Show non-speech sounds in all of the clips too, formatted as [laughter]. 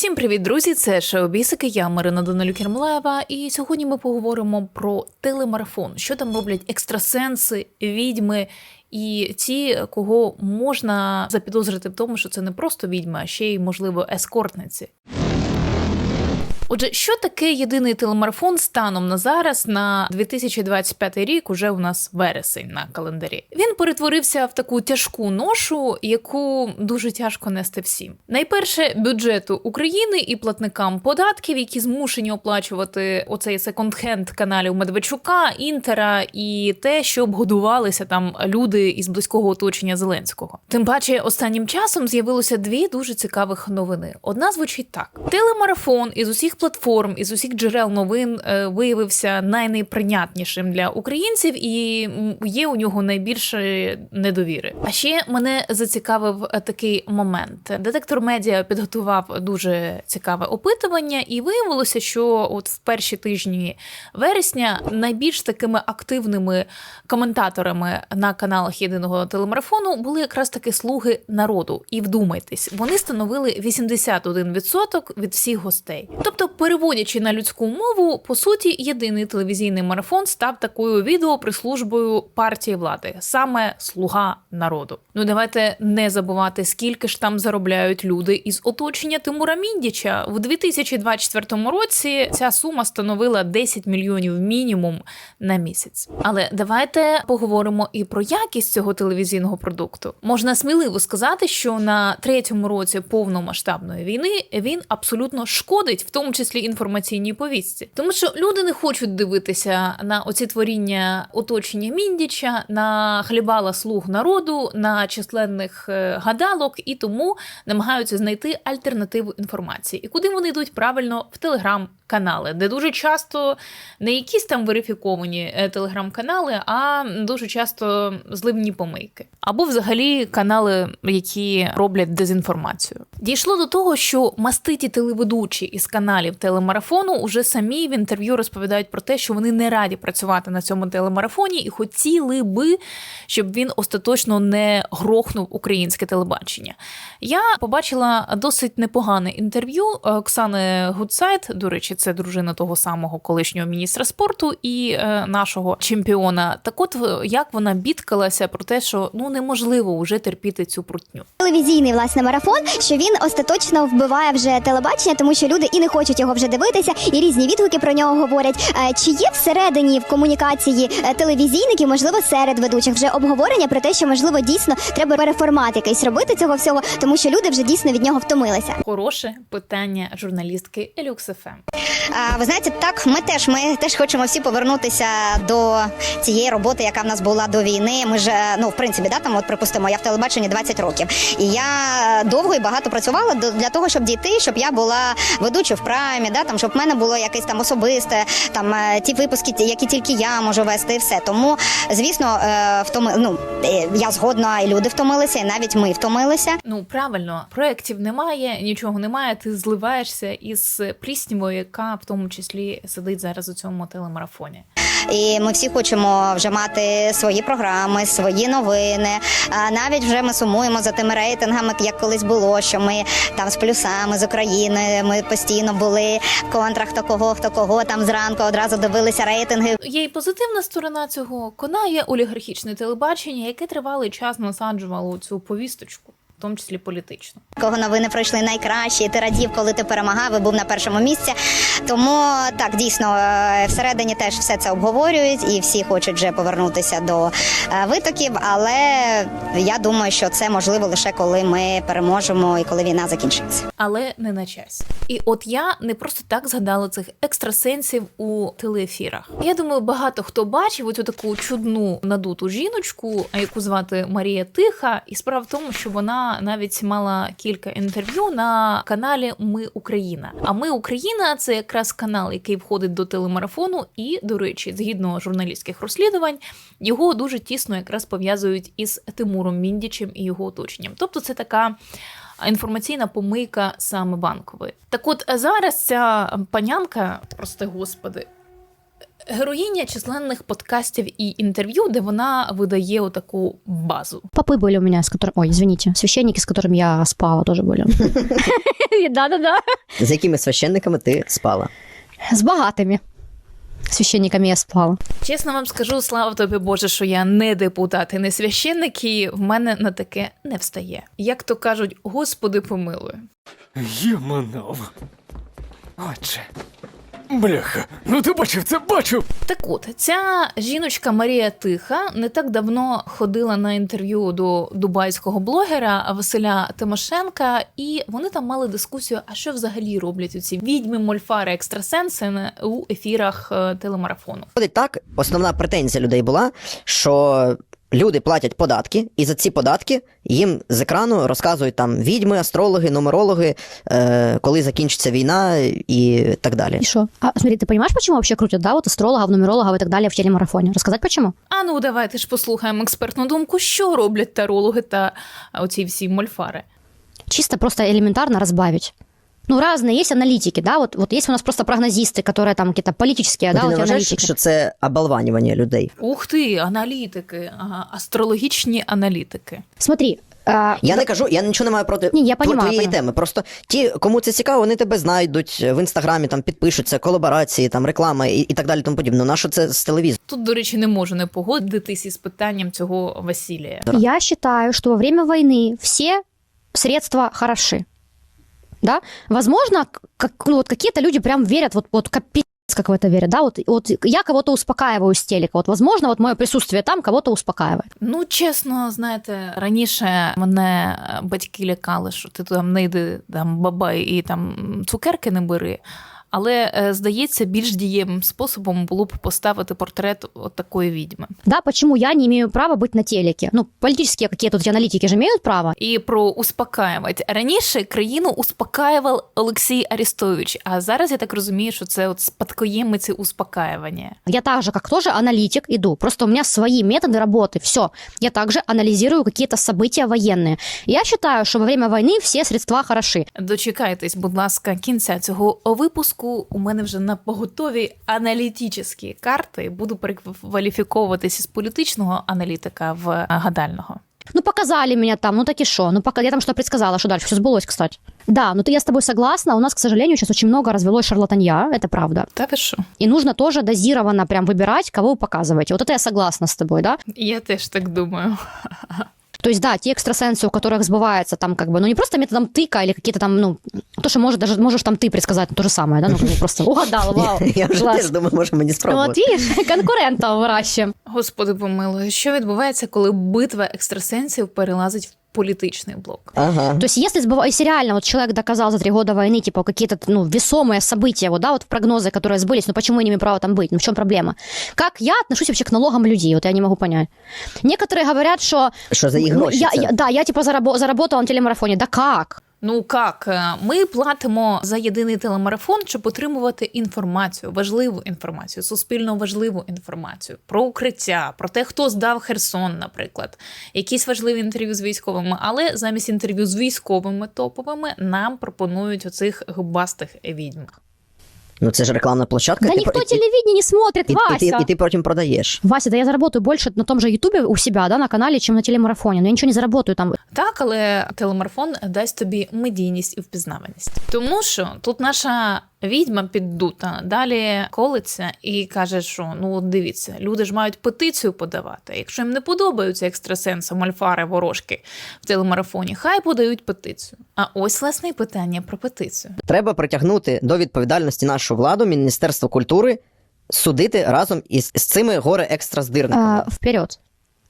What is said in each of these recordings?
Всім привіт, друзі! Це Шеобісики, я Марина Данилюк Ермолаєва, і сьогодні ми поговоримо про телемарафон, що там роблять екстрасенси, відьми і ті, кого можна запідозрити в тому, що це не просто відьми, а ще й можливо ескортниці. Отже, що таке єдиний телемарафон станом на зараз на 2025 рік? Уже у нас вересень на календарі. Він перетворився в таку тяжку ношу, яку дуже тяжко нести всім. Найперше бюджету України і платникам податків, які змушені оплачувати оцей секонд-хенд каналів Медведчука, Інтера і те, щоб годувалися там люди із близького оточення Зеленського. Тим паче, останнім часом з'явилося дві дуже цікавих новини. Одна звучить так: телемарафон із усіх платформ, із усіх джерел новин е, виявився найнеприйнятнішим для українців, і є у нього найбільше недовіри. А ще мене зацікавив е, такий момент. Детектор медіа підготував дуже цікаве опитування, і виявилося, що от в перші тижні вересня найбільш такими активними коментаторами на каналах єдиного телемарафону були якраз таки слуги народу. І вдумайтесь, вони становили 81% від всіх гостей. Тобто, переводячи на людську мову, по суті, єдиний телевізійний марафон став такою відеоприслужбою партії влади, саме слуга народу. Ну давайте не забувати, скільки ж там заробляють люди із оточення Тимура Міндіча. В 2024 році ця сума становила 10 мільйонів мінімум на місяць. Але давайте поговоримо і про якість цього телевізійного продукту. Можна сміливо сказати, що на третьому році повномасштабної війни він абсолютно шкодить, в тому числі інформаційній повістці, тому що люди не хочуть дивитися на оці творіння оточення Міндіча, на хлібала слуг народу, на численних е, гадалок, і тому намагаються знайти альтернативу інформації. І куди вони йдуть правильно в телеграм-канали, де дуже часто не якісь там верифіковані е, телеграм-канали, а дуже часто зливні помийки, або взагалі канали, які роблять дезінформацію. Дійшло до того, що маститі телеведучі із каналів телемарафону уже самі в інтерв'ю розповідають про те, що вони не раді працювати на цьому телемарафоні і хотіли би, щоб він остаточно не грохнув українське телебачення. Я побачила досить непогане інтерв'ю Оксани Гудсайд. До речі, це дружина того самого колишнього міністра спорту і е, нашого чемпіона. Так, от е, як вона бідкалася про те, що ну неможливо вже терпіти цю прутню. телевізійний власне марафон, що він остаточно вбиває вже телебачення, тому що люди і не хочуть його вже дивитися, і різні відгуки про нього говорять. Е, Чи є всередині в комунікації е, телевізійників, можливо, серед ведучих вже обговорення про те, що можливо дійсно треба переформат якийсь робити цього всього, тому що люди вже дійсно від нього втомилися. Хороше питання журналістки Ем. А, Ви знаєте, так ми теж ми теж хочемо всі повернутися до цієї роботи, яка в нас була до війни. Ми ж е, ну в принципі, да там, от припустимо, я в телебаченні 20 років, і я довго і багато працювала до- для того, щоб дійти, щоб я була ведучою в праймі, да там, щоб в мене було якесь там особисте, там е, ті випуски, які тільки я можу вести, і все. Тому, звісно, е, втоми, ну е, я згодна, і люди втомилися, і навіть ми втомилися. Ну правильно, проєктів немає, нічого немає. Ти зливаєшся із пріснівою, яка в тому числі сидить зараз у цьому телемарафоні. І ми всі хочемо вже мати свої програми, свої новини. А навіть вже ми сумуємо за тими рейтингами, як колись було, що ми там з плюсами з України. Ми постійно були в контрах хто кого, хто кого там зранку одразу дивилися рейтинги. Є й позитивна сторона цього. Конає олігархічне телебачення, яке тривалий час насаджувало цю повісточку, в тому числі політичну. Кого новини пройшли найкраще, і ти радів, коли ти перемагав і був на першому місці. Тому так дійсно е, всередині теж все це обговорюють, і всі хочуть вже повернутися до е, витоків. Але я думаю, що це можливо лише коли ми переможемо і коли війна закінчиться. але не на часі. І от я не просто так згадала цих екстрасенсів у телеефірах. Я думаю, багато хто бачив оцю таку чудну надуту жіночку, яку звати Марія Тиха. І справа в тому, що вона навіть мала кілька інтерв'ю на каналі Ми Україна. А Ми Україна це якраз канал, який входить до телемарафону, і, до речі, згідно журналістських розслідувань, його дуже тісно якраз пов'язують із Тимуром Міндічем і його оточенням. Тобто, це така інформаційна помийка саме банкової. Так от зараз ця панянка, прости господи, Героїня численних подкастів і інтерв'ю, де вона видає отаку базу. Попы были у меня, с которым... Ой, извините, священники, с которыми я спала, тоже были. [laughs] Да-да-да. З якими священниками ти спала? С богатыми священниками я спала. Чесно вам скажу, слава тобі Боже, що я не депутат і не священник, і в мене на таке не встає. Як то кажуть, Господи помилуй. Єманов. Отче. Бляха, ну ти бачив це, бачив. Так от, ця жіночка Марія Тиха не так давно ходила на інтерв'ю до дубайського блогера Василя Тимошенка, і вони там мали дискусію, а що взагалі роблять ці відьми, мольфари, екстрасенси у ефірах е, телемарафону. Так, основна претензія людей була, що люди платять податки, і за ці податки їм з екрану розказують там відьми, астрологи, нумерологи, е, коли закінчиться війна і так далі. И что? А смотри, ты понимаешь, почему вообще крутят, да, вот астрологов, нумерологов и так далее в телемарафоне? Рассказать почему? А ну давайте ж послухаємо експертну думку, що роблять тарологи та оці всі мольфари. Чисто просто элементарно разбавить Ну, разные есть аналитики, да, вот, вот есть у нас просто прогнозисты, которые там какие-то политические, да, ти вот не эти вважаєш, аналитики. що це оболванювання людей? Ух ти, аналітики, ага, астрологічні аналітики. Смотри, а, Я не кажу, я нічого не маю проти Ні, я тво- понімаю, твоєї понімаю. теми. Просто ті, кому це цікаво, вони тебе знайдуть в інстаграмі, там підпишуться, колаборації, там реклама і, і так далі. Тому подібне. На що це з телевізору? Тут, до речі, не можу не погодитись із питанням цього Василія. Я считаю, что во время войны все средства хороши. Да? Возможно, как, ну, вот какие-то люди прям верят, вот, вот капец, как в это верят, да, вот, вот я кого-то успокаиваю с телека, вот, возможно, вот мое присутствие там кого-то успокаивает. Ну, чесно, знаєте, раніше мене е, батьки лякали, що ти там не йди там бабай і там цукерки не бери Але е, здається, більш дієвим способом було б поставити портрет от такої відьми. Да, почему я не имею права быть на телеке? Ну, политические какие-то вот эти аналитики же имеют право. І про успокаювати. Раніше країну успокаював Олексій Арістович, а зараз я так розумію, що це от спадкоємиці успокаювання. Я так же, как тоже аналитик, иду. Просто у меня свои методы работы. Все. Я также анализирую какие-то события военные. Я считаю, что во время войны все средства хороши. Дочекайтесь, будь ласка, кінця цього випуску. У мене вже на поготові аналітичні карти. Буду перекваліфіковуватися з політичного аналітика в гадального. Ну, показали меня там, ну так и шо. Ну, пока я там что предсказала, что дальше. Все сбылось, кстати. Да, ну ты я с тобой согласна. У нас, к сожалению, сейчас очень много развелось шарлатанья, это правда. Та ви що? И нужно тоже дозированно прям выбирать, кого вы показываете. Вот это я согласна с тобой, да? Я теж так думаю. То есть, да, те экстрасенсы, у которых сбывается там как бы, ну не просто методом тыка или какие-то там, ну, то, что может, даже можешь там ты предсказать, ну, то же самое, да, ну, как бы просто угадал, вау, [laughs] Я вже класс. теж думаю, може мені Ну, спробувати. вот видишь, [laughs] конкурента выращиваем. Господи помилуй, що відбувається, коли битва екстрасенсів перелазить в політичний блок? Ага. То есть, если, сбыва- если реально вот человек доказал за три года войны, типа, какие-то, ну, весомые события, вот, да, вот прогнозы, которые сбылись, ну, почему я не имею права там быть? Ну, в чем проблема? Как я отношусь вообще к налогам людей? Вот я не могу понять. Некоторые говорят, что... Що за їх ну, гроші? я, це? я- да, я, типа, зарабо- заработала на телемарафоне. Да как? Ну як, е, ми платимо за єдиний телемарафон, щоб отримувати інформацію, важливу інформацію, суспільно важливу інформацію про укриття, про те, хто здав Херсон, наприклад, якісь важливі інтерв'ю з військовими. Але замість інтерв'ю з військовими топовими нам пропонують оцих губастих відьм. Ну це ж рекламна площадка. Да никто про- телевидение не смотрит, і, і, Вася. ти, і ти потім продаєш. Вася, да я заработаю больше на том же Ютубе у себя, да, на каналі, чим на телемарафоні. Ну я нічого не заработаю там. Так, але телемарафон дасть тобі медійність і впізнаваність. Тому що тут наша відьма піддута далі колиться і каже, що ну дивіться, люди ж мають петицію подавати. Якщо їм не подобаються екстрасенси, мальфари, ворожки в телемарафоні, хай подають петицію. А ось власне і питання про петицію. Треба притягнути до відповідальності нашу владу, Міністерство культури, судити разом із, з цими горе екстраздирниками. Вперед.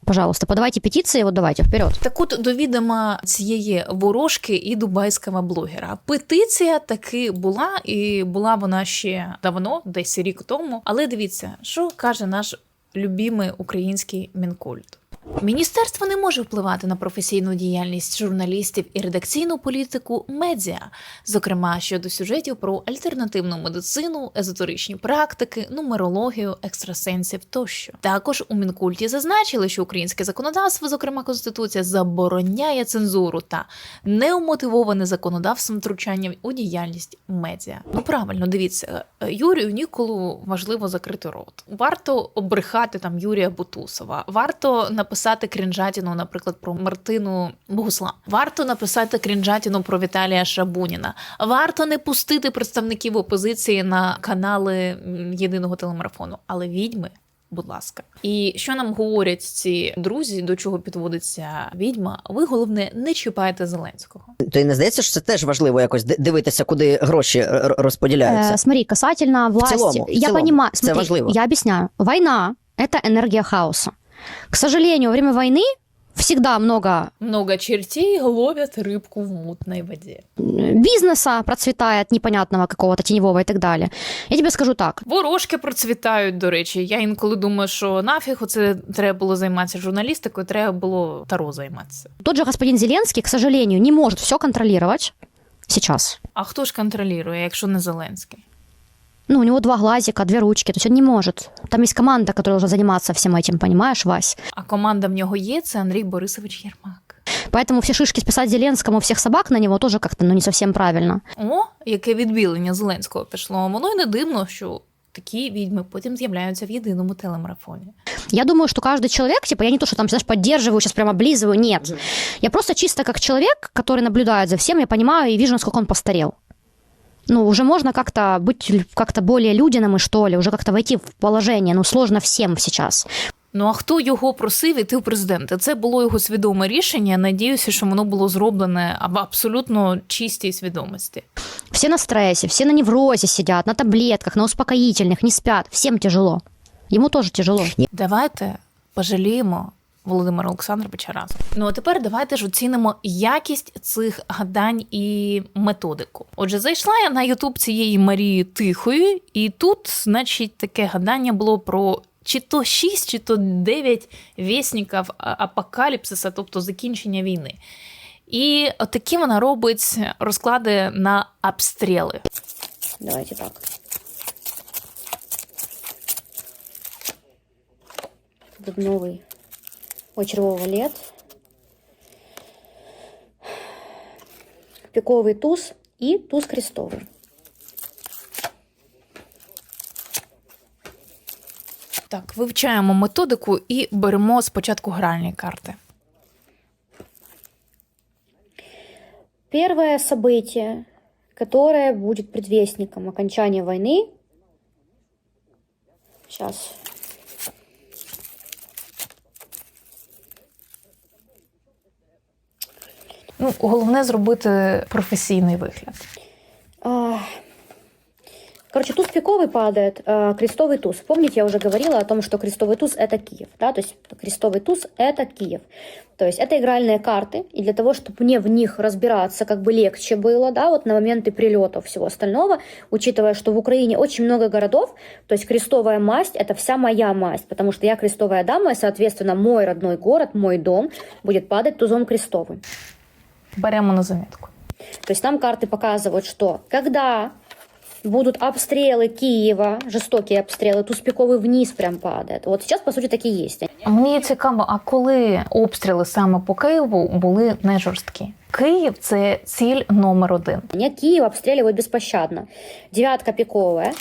Пожалуйста, подавайте петиції, от давайте, вперед. Так от до відома цієї ворожки і дубайського блогера. Петиція таки була, і була вона ще давно, десь рік тому. Але дивіться, що каже наш любимий український мінкульт. Міністерство не може впливати на професійну діяльність журналістів і редакційну політику медіа, зокрема щодо сюжетів про альтернативну медицину, езотеричні практики, нумерологію, екстрасенсів тощо. Також у мінкульті зазначили, що українське законодавство, зокрема конституція, забороняє цензуру та неумотивоване законодавством втручання у діяльність медіа. Ну правильно, дивіться, Юрію Ніколу важливо закрити рот. Варто обрехати там Юрія Бутусова, варто написати крінжатіну, наприклад, про Мартину Богусла. Варто написати крінжатіну про Віталія Шабуніна. Варто не пустити представників опозиції на канали м, єдиного телемарафону, але відьми. Будь ласка, і що нам говорять ці друзі, до чого підводиться відьма? Ви головне не чіпайте Зеленського. То й не здається, що це теж важливо якось ди- дивитися, куди гроші р- р- розподіляються. Э, смотри, касательно власти, целом, в я целом, понимаю, это смотри, важливо. я объясняю. Война – это энергия хаоса. К сожалению, во время войны всегда много Много чертей ловят рыбку в мутной воде. бизнеса процветает непонятного какого-то теневого и так далее. Я тебе скажу так. Ворожки процвітають, до речі. Я інколи думаю, що нафіг оце треба було займатися журналістикою, треба було таро займатися. Тот же господин Зеленский, к сожалению, не может все контролировать сейчас. А хто ж контролює, якщо не Зеленський? Ну, у него два глазика, две ручки, то есть он не может. Там есть команда, которая должна заниматься всем этим, понимаешь, Вась? А команда в нього є, це Андрій Борисович Єрмак. Поэтому все шишки списать Зеленскому, всех собак на него тоже как-то ну, не совсем правильно. О, яке відбілення Зеленського пішло. Воно й не дивно, що такі відьми потім з'являються в єдиному телемарафоні. Я думаю, что каждый человек, типа, я не то, что там, знаешь, поддерживаю, сейчас прямо облизываю, нет. Я просто чисто как человек, который наблюдает за всем, я понимаю и вижу, насколько он постарел. Ну, уже можно как-то быть лю- как-то более людяным, и что ли, уже как-то войти в положение. Ну, сложно всем сейчас. Ну а хто його просив іти в президенти? Це було його свідоме рішення. Надіюся, що воно було зроблене в абсолютно чистій свідомості. Все на стрессе, все на неврозе сидят, на таблетках, на успокоительных, не спят. Всем тяжело. Ему тоже тяжело. Давайте пожаліємо Володимира Олександровича разом. Ну а тепер давайте ж оцінимо якість цих гадань і методику. Отже, зайшла я на Ютуб цієї Марії Тихої, і тут, значить, таке гадання було про. Чи то 6, чи то 9 вісників апокаліпсиса, тобто закінчення війни. І такі вона робить розклади на обстріли. Давайте так. Дубновый очерового лет. Пиковый туз и туз крестовый. Так, вивчаємо методику і беремо спочатку гральні карти. Первое событие, которое будет предвестником окончания войны. Сейчас. Ну, головне зробити професійний вигляд. А, Короче, туз пиковый падает, а, крестовый туз. Помните, я уже говорила о том, что крестовый туз это Киев, да, то есть крестовый туз это Киев. То есть это игральные карты, и для того, чтобы мне в них разбираться как бы легче было, да, вот на моменты прилетов всего остального, учитывая, что в Украине очень много городов, то есть крестовая масть это вся моя масть, потому что я крестовая дама, и, соответственно, мой родной город, мой дом будет падать тузом крестовым. Беремо на замітку. То есть нам карты показывают, что когда будут обстрелы Киева, жестокие обстрелы, туз пиковый вниз прям падает. Вот сейчас, по сути, так и есть. Мені цікаво, а коли обстріли саме по Києву були не жорсткі? Київ це ціль номер один. Меня Киев обстреливают беспощадно. Девятка пиковая,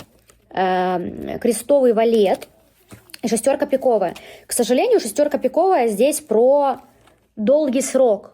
эм, крестовый валет и шестерка пиковая. К сожалению, шестерка пиковая здесь про долгий срок.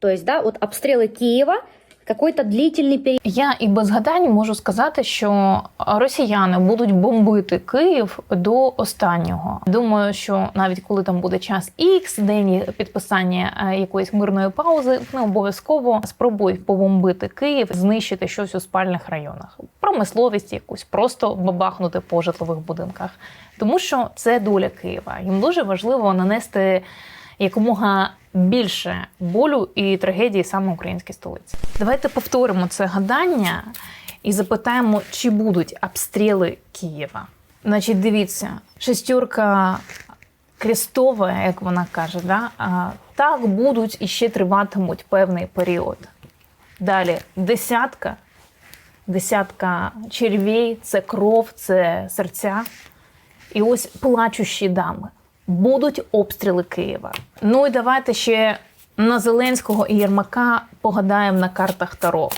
То есть, да, вот обстрелы Киева какой-то длительный период. Я і без гадань можу сказати, що росіяни будуть бомбити Київ до останнього. Думаю, що навіть коли там буде час X, день підписання е, якоїсь мирної паузи, вони обов'язково спробують побомбити Київ, знищити щось у спальних районах, промисловість якусь, просто бабахнути по житлових будинках. Тому що це доля Києва. Їм дуже важливо нанести якомога більше болю і трагедії саме українській столиці. Давайте повторимо це гадання і запитаємо, чи будуть обстріли Києва. Значить, дивіться, шестерка крестове, як вона каже, да? так будуть і ще триватимуть певний період. Далі десятка, десятка червей, це кров, це серця. І ось плачущі дами. Будуть обстріли Києва. Ну і давайте ще на Зеленського і Єрмака погадаємо на картах Таро.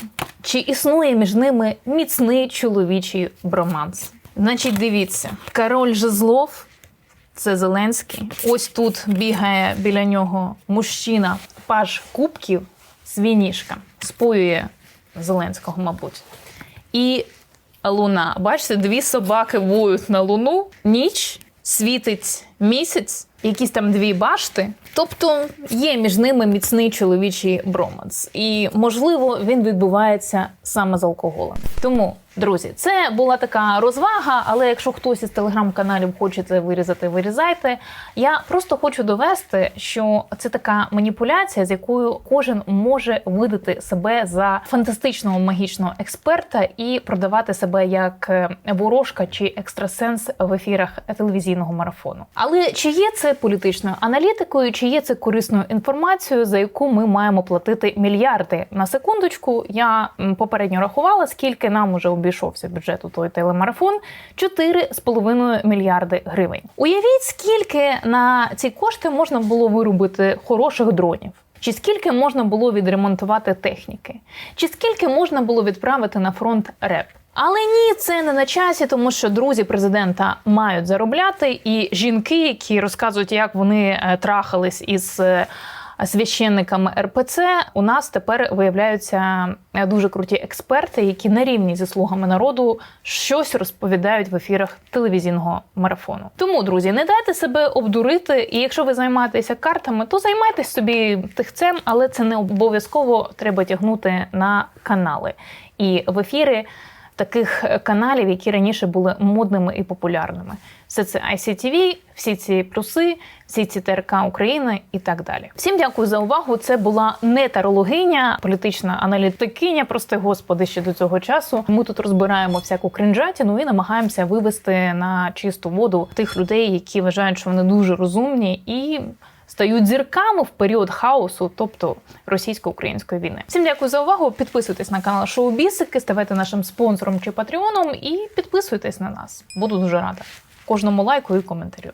Чи існує між ними міцний чоловічий броманс? Значить, дивіться, король жезлов це Зеленський. Ось тут бігає біля нього мужчина, паж кубків, свініжка, споює Зеленського, мабуть. І луна. Бачите, дві собаки воють на луну, ніч світить місяць, якісь там дві башти. Тобто є між ними міцний чоловічий броманс. І можливо він відбувається саме з алкоголем. Тому, друзі, це була така розвага. Але якщо хтось із телеграм-каналів хоче це вирізати, вирізайте. Я просто хочу довести, що це така маніпуляція, з якою кожен може видати себе за фантастичного магічного експерта і продавати себе як е, ворожка чи екстрасенс в ефірах телевізійного марафону. Але чи є це політичною аналітикою, чи є це корисною інформацією, за яку ми маємо платити мільярди на секундочку? Я попередньо рахувала, скільки нам уже обійшовся бюджет у той телемарафон 4,5 мільярди гривень. Уявіть, скільки на ці кошти можна було виробити хороших дронів. Чи скільки можна було відремонтувати техніки? Чи скільки можна було відправити на фронт РЕП? Але ні, це не на часі, тому що друзі президента мають заробляти, і жінки, які розказують, як вони е, трахались із е, священниками РПЦ, у нас тепер виявляються е, дуже круті експерти, які на рівні зі слугами народу щось розповідають в ефірах телевізійного марафону. Тому, друзі, не дайте себе обдурити. І якщо ви займаєтеся картами, то займайтесь собі тихцем, але це не обов'язково треба тягнути на канали і в ефіри таких каналів, які раніше були модними і популярними. Все це ICTV, всі ці плюси, всі ці ТРК України і так далі. Всім дякую за увагу. Це була не тарологиня, політична аналітикиня. Прости господи, ще до цього часу. Ми тут розбираємо всяку кринжатіну і намагаємося вивести на чисту воду тих людей, які вважають, що вони дуже розумні і. Стають зірками в період хаосу, тобто російсько-української війни. Всім дякую за увагу. Підписуйтесь на канал Шоу Бісики, ставайте нашим спонсором чи патреоном і підписуйтесь на нас. Буду дуже рада кожному лайку і коментарю.